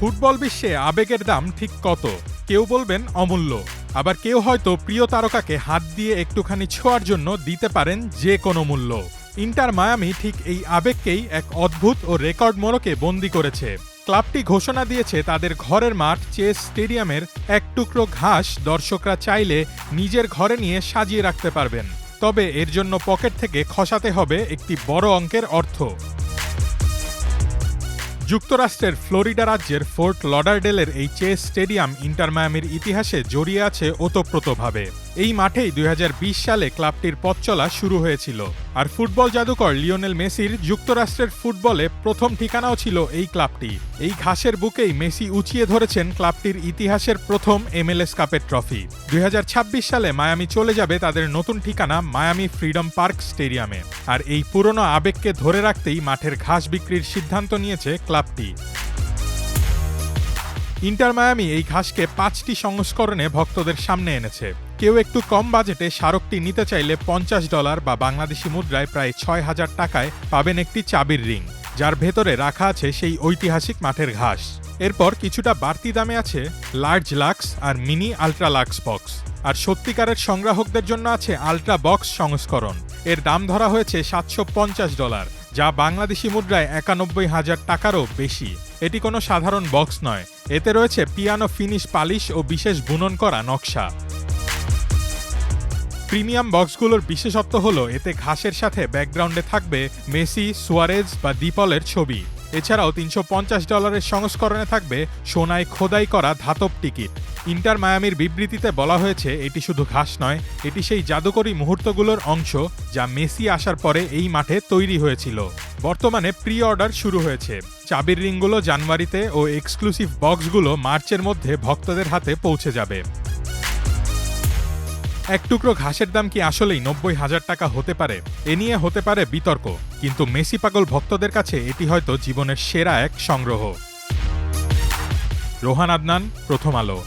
Football বিশ্বে আবেগের দাম ঠিক কত? কেউ বলবেন অমূল্য। আবার কেউ হয়তো প্রিয় তারকাকে হাত দিয়ে একটুখানি ছোঁয়ার জন্য দিতে পারেন যে কোনো মূল্য। ইন্টার মায়ামি ঠিক এই আবেগকেই এক অদ্ভুত ও রেকর্ড মোড়কে বন্দি করেছে। ক্লাবটি ঘোষণা দিয়েছে তাদের ঘরের মাঠ, চেস স্টেডিয়ামের এক টুকরো ঘাস দর্শকরা চাইলে নিজের ঘরে নিয়ে সাজিয়ে রাখতে পারবেন। তবে এর জন্য পকেট থেকে খসাতে হবে একটি বড় অঙ্কের অর্থ। যুক্তরাষ্ট্রের ফ্লোরিডা রাজ্যের ফোর্ট লডারডেলের এই চেস স্টেডিয়াম ইন্টার মায়ামির ইতিহাসে জড়িয়ে আছে ওতপ্রোতভাবে। এই মাঠেই দুই হাজার বিশ সালে ক্লাবটির পথ চলা শুরু হয়েছিল। আর ফুটবল জাদুকর লিওনেল মেসির যুক্তরাষ্ট্রের ফুটবলে প্রথম ঠিকানাও ছিল এই ক্লাবটি। এই ঘাসের বুকেই মেসি উঁচিয়ে ধরেছেন ক্লাবটির ইতিহাসের প্রথম এমএলএস কাপের ট্রফি। দুই হাজার ছাব্বিশ সালে মায়ামি চলে যাবে তাদের নতুন ঠিকানা মায়ামি ফ্রিডম পার্ক স্টেডিয়ামে। আর এই পুরনো আবেগকে ধরে রাখতেই মাঠের ঘাস বিক্রির সিদ্ধান্ত নিয়েছে ক্লাবটি। ইন্টার মায়ামি এই ঘাসকে পাঁচটি সংস্করণে ভক্তদের সামনে এনেছে। কেউ একটু কম বাজেটে স্মারকটি নিতে চাইলে পঞ্চাশ ডলার বা বাংলাদেশি মুদ্রায় প্রায় ছয় হাজার টাকায় পাবেন একটি চাবির রিং, যার ভেতরে রাখা আছে সেই ঐতিহাসিক মাঠের ঘাস। এরপর কিছুটা বাড়তি দামে আছে লার্জ লাক্স আর মিনি আলট্রা লাক্স বক্স। আর সত্যিকারের সংগ্রাহকদের জন্য আছে আলট্রা বক্স সংস্করণ। এর দাম ধরা হয়েছে সাতশো পঞ্চাশ ডলার, যা বাংলাদেশি মুদ্রায় একানব্বই হাজার টাকারও বেশি। এটি কোনো সাধারণ বক্স নয়। এতে রয়েছে পিয়ানো ফিনিশ পালিশ ও বিশেষ বুনন করা নকশা। প্রিমিয়াম বক্সগুলোর বিশেষত্ব হলো, এতে ঘাসের সাথে ব্যাকগ্রাউন্ডে থাকবে মেসি, সুয়ারেজ বা দীপলের ছবি। এছাড়াও তিনশো পঞ্চাশ ডলারের সংস্করণে থাকবে সোনায় খোদাই করা ধাতব টিকিট। ইন্টার মায়ামির বিবৃতিতে বলা হয়েছে, এটি শুধু ঘাস নয়, এটি সেই জাদুকরী মুহূর্তগুলোর অংশ যা মেসি আসার পরে এই মাঠে তৈরি হয়েছিল। বর্তমানে প্রি অর্ডার শুরু হয়েছে। চাবির রিংগুলো জানুয়ারিতে ও এক্সক্লুসিভ বক্সগুলো মার্চের মধ্যে ভক্তদের হাতে পৌঁছে যাবে। এক টুকরো ঘাসের দাম কি আসলেই নব্বই হাজার টাকা হতে পারে? এ নিয়ে হতে পারে বিতর্ক, কিন্তু মেসি পাগল ভক্তদের কাছে এটি হয়তো জীবনের সেরা এক সংগ্রহ। রোহান আদনান, প্রথম আলো।